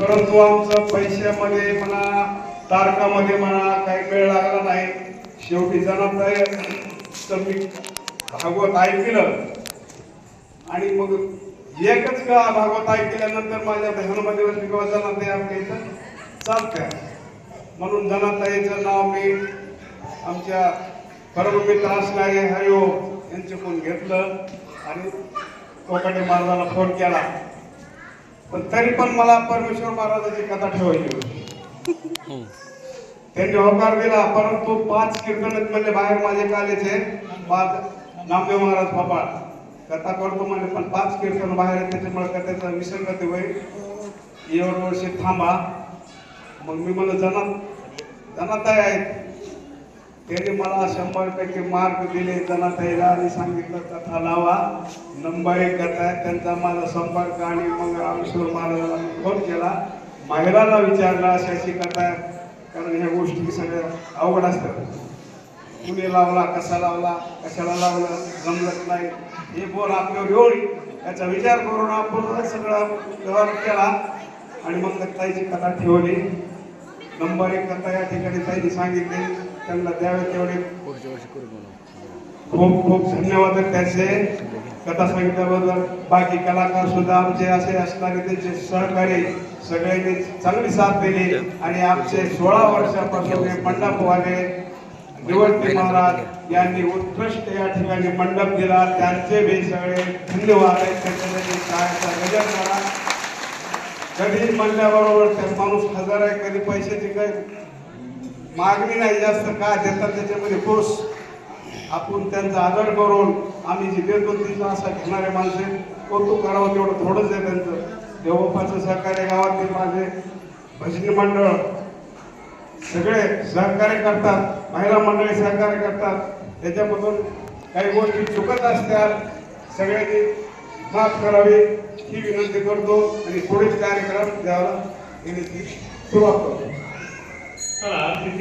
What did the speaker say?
परंतु आमचं पैशामध्ये म्हणा तारकामध्ये म्हणा काही वेळ लागला नाही. शेवटी जनात तर मी भागवत ऐकलं. आणि मग एकच का भागवत ऐकल्यानंतर माझ्या ध्यानामध्ये किंवा जनाताई आमच्या इथं चालत्या. म्हणून जनाताईचं नाव मी आमच्या परममित्र असणारे हरिओ यांच्याकडून घेतलं आणि कोकाटे महाराजाला फोन केला. पण तरी पण मला परमेश्वर महाराजाची कथा ठेवायची होती. त्यांनी होकार दिला परंतु पाच कीर्तन म्हणजे बाहेर माझे कालेचे पाच नामदेव महाराज फोपाळ कथा करतो म्हणजे पण पाच कीर्तन बाहेर त्याच्यामुळे कथेचा विसंगती होईल? एवढं वर्षी थांबा. मग मी मला जनात जनाताई आहेत. त्यांनी मला शंभर टक्के मार्क दिले त्यांना आणि सांगितलं कथा लावा. नंबर एक कथा आहे त्यांचा माझा संपर्क आणि मग रामेश्वर महाराजाला मी फोन केला. माहेराला विचारला अशी अशी कथा आहे. कारण ह्या गोष्टी सगळ्या अवघड असतात. कुणी लावला कसा लावला कशाला लावला जमलत नाही. हे बोल आपल्यावर येऊन याचा विचार करून आपण सगळा व्यवहार केला आणि मग ताईची कथा ठेवली. नंबर एक कथा या ठिकाणी ताईने सांगितले. त्यांना द्यावे तेवढे. खूप खूप धन्यवाद त्याचे. कथा सांगितल्याबद्दल बाकी कलाकार सुद्धा आमचे असे असणारे त्यांचे सहकारी सगळ्यांनी चांगली साथ दिली. आणि आमचे सोळा वर्षापासून हे मंडपवाले निवडते महाराज यांनी उत्कृष्ट या ठिकाणी मंडप दिला. त्यांचे बी सगळे धन्यवाद आहेत. त्याच्यासाठी शाळेचा गजर करा कधी म्हणल्याबरोबर ते माणूस हजार आहे कधी पैशाची काही मागणी नाही जास्त काय देतात त्याच्यामध्ये खुश आपण त्यांचा आदर करून आम्ही जे देतो असा घेणारे माणसे कौतुक करावं तेवढं थोडंच आहे त्यांचं. देवबापाचं सहकार्य गावातले माझे भजनी मंडळ. सगळे सहकार्य करतात महिला मंडळी सहकार्य करतात. त्याच्यामधून काही गोष्टी चुकत असतात सगळ्यांनी माफ करावी ही विनंती करतो आणि पुढील कार्यक्रम द्यावा. सुरुवात करतो. 再来，谢谢。